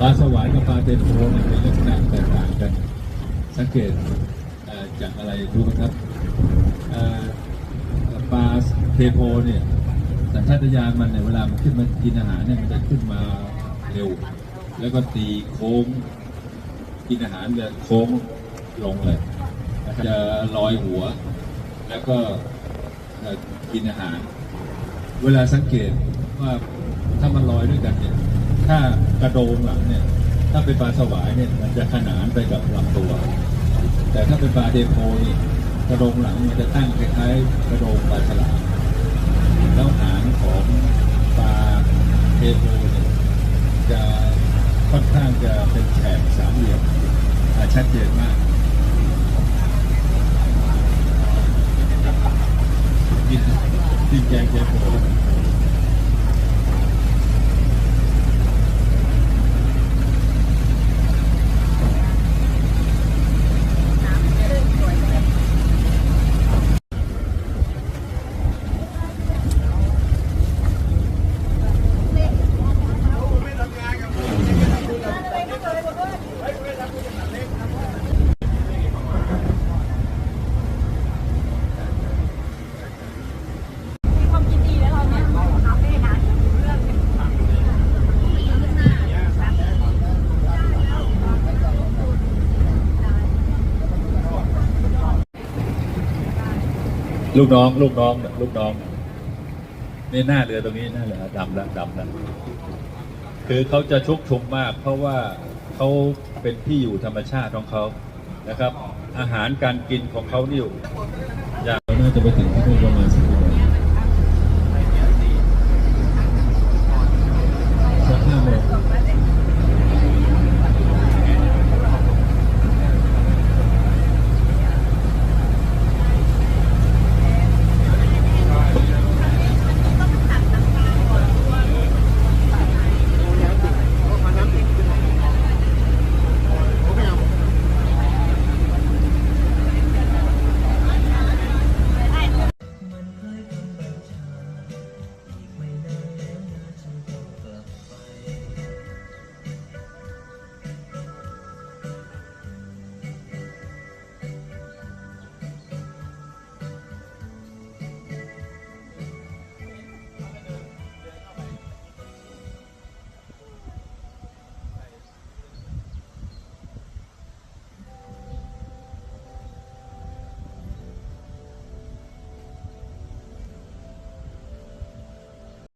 ปลาสวายกับปลาเทโพเนี่ยเป็นลักษณะแตกต่างกัน สังเกตจากอะไรรู้ไหมครับปลาเทโพเนี่ยสัญชาตญาณมันเนี่ยเวลามันขึ้นมากินอาหารเนี่ยมันจะขึ้นมาเร็ว แล้วก็ตีโค้ง กินอาหารจะโค้งลงเลยจะลอยหัว แล้วก็กินอาหาร เวลาสังเกตว่า ถ้ามันลอยด้วยกันเนี่ยถ้ากระโดงหลังเนี่ย ถ้าเป็นปลาสวายเนี่ยมันจะขนานไปกับลำตัว แต่ถ้าเป็นปลาเดโพนี่กระโดงหลังมันจะตั้งคล้ายๆกระโดงปลาฉลามแล้วหางของปลาเดโพเนี่ยจะค่อนข้างจะเป็นแฉกสามเหลี่ยมชัดเจนมากกินกินแกงเดโพ มีความคิดดีแล้วเราเนี่ยทำได้นะเรื่อง ลูกน้อง ลูกน้องเนี่ยลูกน้องนี่หน้าเรือตรงนี้หน้าเรือดำแล้วดำแล้วคือเขาจะชุกชุมมาก เพราะว่าเขาเป็นที่อยู่ธรรมชาติของเขานะครับ อาหารการกินของเขานี่อย่างน่าจะไปถึงประมาณ